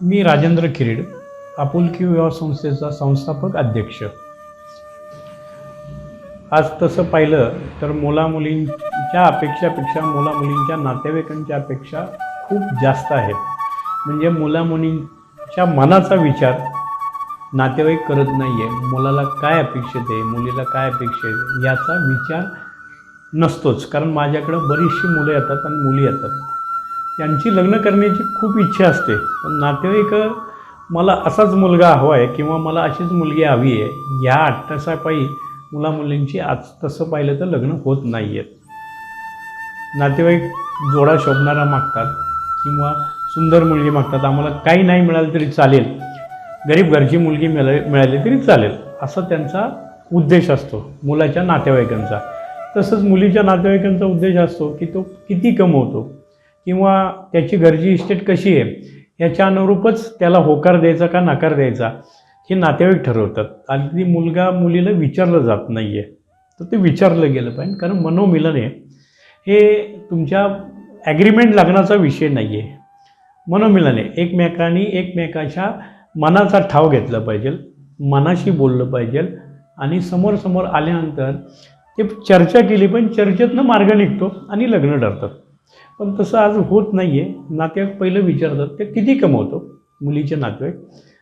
मी राजेंद्र खिरीड आपुलकी विवाह संस्थेचा संस्थापक अध्यक्ष. आज तसं पाहिलं तर मुलामुलींच्या अपेक्षापेक्षा मुलामुलींच्या नातेवाईकांच्या अपेक्षा खूप जास्त आहेत. म्हणजे मुलामुलींच्या मनाचा विचार नातेवाईक करत नाही आहे मुलाला काय अपेक्षित आहे? मुलीला काय अपेक्षित आहे? याचा विचार नसतोच. कारण माझ्याकडं बरीचशी मुलं येतात आणि मुली येतात. त्यांची लग्न करण्याची खूप इच्छा असते. पण नातेवाईक मला असाच मुलगा हवा आहे किंवा मला अशीच मुलगी हवी आहे या अट्टासापायी मुलामुलींची आज तसं पाहिलं तर लग्न होत नाही आहेत नातेवाईक जोडा शोभणारा मागतात किंवा सुंदर मुलगी मागतात. आम्हाला काही नाही मिळालं तरी चालेल. गरीब घरची मुलगी मिळा मिळाली तरी चालेल. असा त्यांचा उद्देश असतो मुलाच्या नातेवाईकांचा. तसंच मुलीच्या नातेवाईकांचा उद्देश असतो की तो किती कमवतो. किंवा त्याची गरजी इस्टेट कशी आहे याच्या अनुरूपच त्याला होकार द्यायचा का नकार द्यायचा हे नातेवाईक ठरवतात. आणि ती मुलगा मुलीला विचारलं जात नाही आहे तर ते विचारलं गेलं पाहिजे. कारण मनोमिलन आहे. हे तुमच्या ॲग्रीमेंट लागण्याचा विषय नाही आहे मनोमिलन आहे. एकमेकांनी एकमेकाच्या मनाचा ठाव घेतला पाहिजे मनाशी बोललं पाहिजे आणि समोर समोर आल्यानंतर ते चर्चा केली पण चर्चेतनं मार्ग निघतो आणि लग्न ठरतात. पण तसं आज होत नाही आहे नातेवाईक पहिलं विचारतात ते किती कमवतो? मुलीचे नातेवाईक.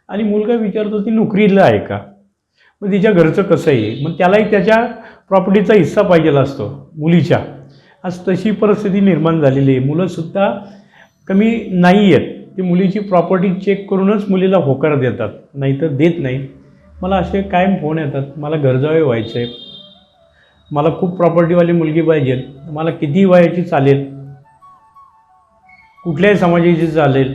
आणि मुलगा विचारतो ती नोकरीला आहे का? मग तिच्या घरचं कसं आहे? मग त्यालाही त्याच्या प्रॉपर्टीचा हिस्सा पाहिजेला असतो मुलीच्या. आज तशी परिस्थिती निर्माण झालेली आहे. मुलंसुद्धा कमी नाही आहेत. ती मुलीची प्रॉपर्टी चेक करूनच मुलीला होकार देतात. नाहीतर देत नाही. मला असे कायम फोन येतात मला घरजावे व्हायचं आहे मला खूप प्रॉपर्टीवाली मुलगी पाहिजे मला किती वयाची चालेल? कुठल्याही समाजाची चालेल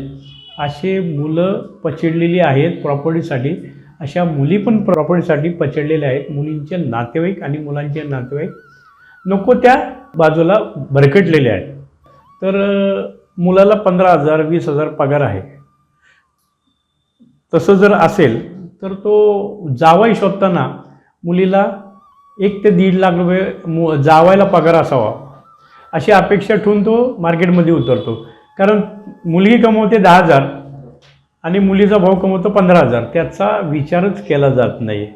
असे मुलं पचडलेली आहेत प्रॉपर्टीसाठी अशा मुली पण प्रॉपर्टीसाठी पचडलेल्या आहेत. मुलींचे नातेवाईक आणि मुलांचे नातेवाईक नको त्या बाजूला भरकटलेले आहेत. तर मुलाला पंधरा हजार वीस हजार पगार आहे. तसं जर असेल तर तो जावाई शोधताना मुलीला एक ते दीड लाख रुपये मु जावायला पगार असावा. अशी अपेक्षा ठेवून तो मार्केटमध्ये उतरतो. कारण मुलगी कमवते दहा हजार आणि मुलीचा भाऊ कमवतो पंधरा हजार. त्याचा विचारच केला जात नाही आहे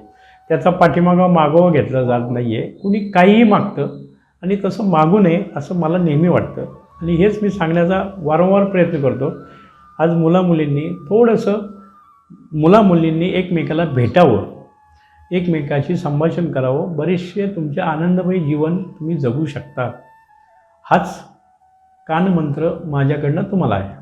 त्याचा पाठीमागा मागोवा घेतला जात नाही आहे कुणी काहीही मागतं आणि तसं मागू नये असं मला नेहमी वाटतं. आणि हेच मी सांगण्याचा वारंवार प्रयत्न करतो. आज मुलामुलींनी थोडंसं मुलामुलींनी एकमेकाला भेटावं. एकमेकाशी संभाषण करावं. बरेचसे तुमचे आनंदमयी जीवन तुम्ही जगू शकता. हाच कानमंत्र माझ्याकडनं तुम्हाला आहे.